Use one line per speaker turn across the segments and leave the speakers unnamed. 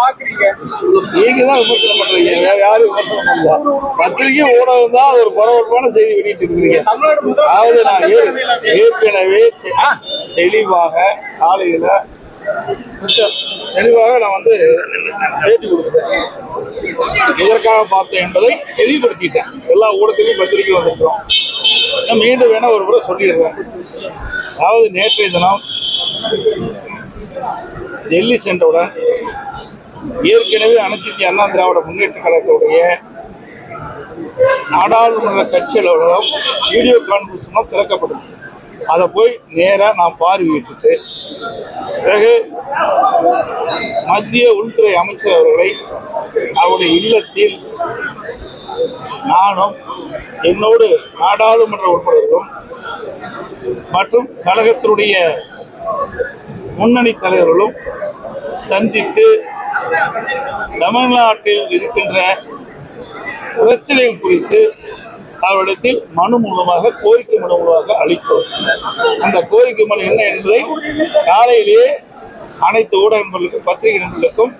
பாக்குறீங்க
நீங்க தான் விமர்சனம் பண்றீங்க. வேற யாரும் விமர்சனம் பண்ணல. பத்திரிகை ஊடகம் தான் ஒரு பரபரப்பான செய்தி வெளியிட்டு இருக்கிறீங்க.
தமிழ்நாடு
அதாவது நான் ஏற்கனவே தெளிவாக காலையில தெளிவாக நான் வந்து பேட்டி கொடுத்துட்டேன் எதற்காக பார்த்தேன் என்பதை தெளிவுபடுத்திட்டேன். எல்லா ஊடகத்திலையும் பத்திரிகை வந்திருக்கிறோம். நான் மீண்டும் வேணா ஒரு முறை சொல்லிடுறேன். அதாவது நேற்றைய தினம் டெல்லி சென்றவுடன் ஏற்கனவே அனைத்து இந்திய அண்ணா திராவிட முன்னேற்ற கழகத்துடைய நாடாளுமன்ற கட்சி அலுவலகம் வீடியோ கான்பரன்ஸ் மூலம் திறக்கப்படும் அதை போய் நேராக நான் பார்வையிட்டு பிறகு மத்திய உள்துறை அமைச்சர் அவர்களை அவருடைய இல்லத்தில் நானும் என்னோடு நாடாளுமன்ற உறுப்பினர்களும் மற்றும் கழகத்தினுடைய முன்னணி தலைவர்களும் சந்தித்து தமிழ்நாட்டில் இருக்கின்ற பிரச்சனைகள் குறித்து அவரிடத்தில் மனு மூலமாக கோரிக்கை மனு மூலமாக அளித்தோம். அந்த கோரிக்கை மனு என்ன என்பதை காலையிலேயே அனைத்து ஊடக நண்பர்களுக்கும் பத்திரிகை நண்பர்களுக்கும்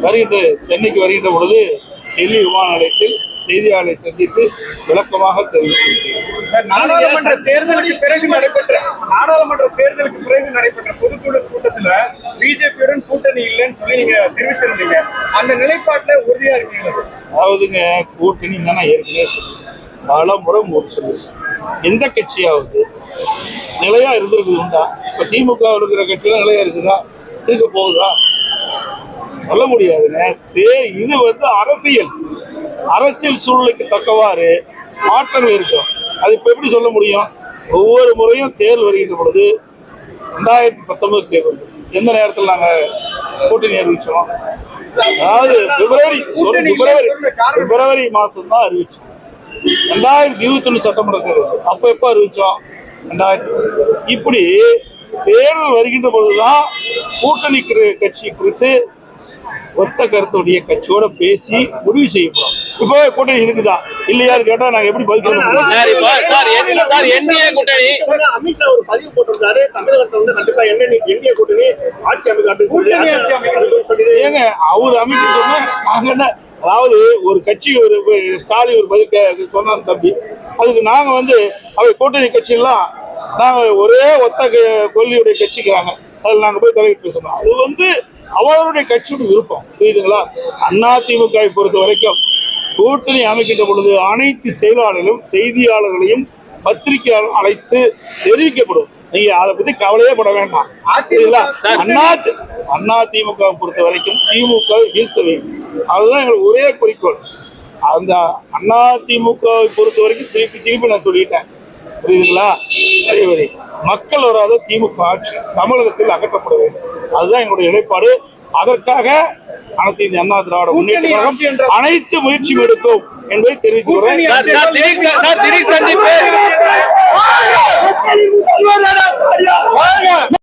வருகின்ற சென்னைக்கு வருகின்ற பொழுது டெல்லி விமான நிலையத்தில் செய்தியாளரை சந்தித்து விளக்கமாக தெரிவித்திருக்கிறேன்
நாடாளுமன்ற தேர்தலுக்கு பிறகு நடைபெற்ற நாடாளுமன்ற தேர்தலுக்கு பிறகு நடைபெற்ற பொதுக்குழு கூட்டத்துல பிஜேபியுடன் கூட்டணி இல்லைன்னு சொல்லி நீங்க தெரிவிச்சிருந்தீங்க. அந்த நிலைப்பாட்டுல உறுதியா இருக்கீங்களா சார்?
அதாவதுங்க கூட்டணி தான் நான் ஏற்கனவே சொல்லுவேன் பல முறை சொல்லுவேன் எந்த கட்சியாவது நிலையா இருந்திருக்குது உண்டா? இப்ப திமுக இருக்கிற கட்சியில நிலையா இருக்குதா? இருக்க போகுதா? சொல்ல முடியாதுங்க. இது வந்து அரசியல். அரசியல் சூழ்நிலைக்கு தக்கவாறு மாற்றங்கள் இருக்கும். அது இப்ப எப்படி சொல்ல முடியும்? ஒவ்வொரு முறையும் தேர்தல் வருகின்ற பொழுது ரெண்டாயிரத்தி பத்தொன்பது தேர்தல் எந்த நேரத்தில் நாங்க கூட்டணி அறிவிச்சோம்? அதாவது பிப்ரவரி பிப்ரவரி பிப்ரவரி மாசம் தான் அறிவிச்சோம். ரெண்டாயிரத்தி இருபத்தி ஒண்ணு சட்டமன்ற தேர்தல் அப்ப எப்ப அறிவிச்சோம்? ரெண்டாயிரத்தி இப்படி தேர்தல் வருகின்ற பொழுதுதான் கூட்டணி கட்சி குறித்து ஒத்த கருத்துடைய கட்சியோட பேசி முடிவு செய்யப்படும். இப்போ கூட்டணி இருக்குதா? இல்லையான்னு கேட்டா நாங்க எப்படி பதில் சொல்ல முடியும்?
சார் இப்போ சார் என்- சார் என்டிஏ கூட்டணி
அமித்ஷா ஒரு பதிவு போட்டிருந்தாரு. தமிழகத்துல வந்து கண்டிப்பா இந்திய கூட்டணி ஆட்சி அமைக்க
ஏங்க அவர் அமைக்க சொன்னா நாங்க என்ன அதாவது ஒரு கட்சி ஒரு ஸ்டாலின் ஒரு பதில் சொன்னார் தம்பி. அதுக்கு நாங்க வந்து அவர் கூட்டணி கட்சியெல்லாம் நாங்க ஒரே ஒத்த கொள்கையுடைய கட்சிக்கிறாங்க. அதில் நாங்க போய் தலையிட்டு பேசணும். அது வந்து அவருடைய கட்சியோட விருப்பம். புரியுதுங்களா? அண்ணா திமுக பொறுத்த வரைக்கும் கூட்டணி அமைக்கின்ற பொழுது அனைத்து செயலாளர்களும் செய்தியாளர்களையும் பத்திரிகையாளர் அழைத்து தெரிவிக்கப்படும். நீங்க அதை பத்தி கவலையே பட வேண்டாம்? அண்ணா அண்ணா திமுக பொறுத்த வரைக்கும் திமுக வீழ்த்த வேண்டும். அதுதான் எங்களுக்கு ஒரே குறிக்கோள். அந்த அண்ணா திமுகவை பொறுத்த வரைக்கும் திருப்பி திருப்பி நான் சொல்லிட்டேன். புரியுதுங்களா? சரி வரி மக்கள் வராத திமுக ஆட்சி தமிழகத்தில் அகற்றப்பட வேண்டும். அதுதான் எங்களுடைய நிலைப்பாடு. அதற்காக அனைத்து இந்திய அண்ணா திராவிட முன்னேற்ற கழகம் அனைத்து முயற்சியும் எடுக்கும் என்பதை தெரிவித்துள்ளேன்